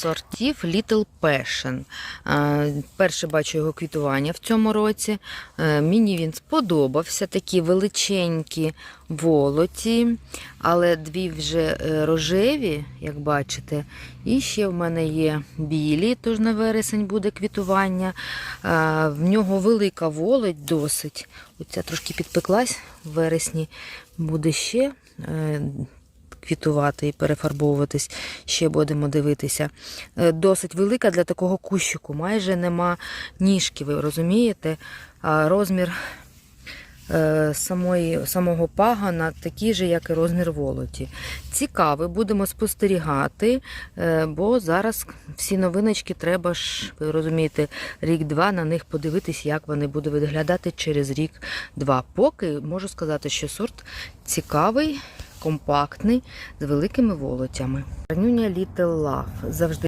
сортів Little Passion. Е, Перше бачу його квітування в цьому році. Е, Мені він сподобався. Такі величенькі волоті, але дві вже е, рожеві, як бачите. І ще в мене є білі, тож на вересень буде квітування. В нього велика волоть досить. Оця трошки підпеклась в вересні. Буде ще квітувати і перефарбовуватись. Ще будемо дивитися. Е, Досить велика для такого кущику. Майже нема ніжки, ви розумієте? А розмір е, самої, самого пагана такий же, як і розмір волоті. Цікавий, будемо спостерігати, е, бо зараз всі новиночки треба ж, ви розумієте, рік-два на них подивитись, як вони будуть виглядати через рік-два. Поки можу сказати, що сорт цікавий, компактний, з великими волотями. Ранюня Little Love завжди.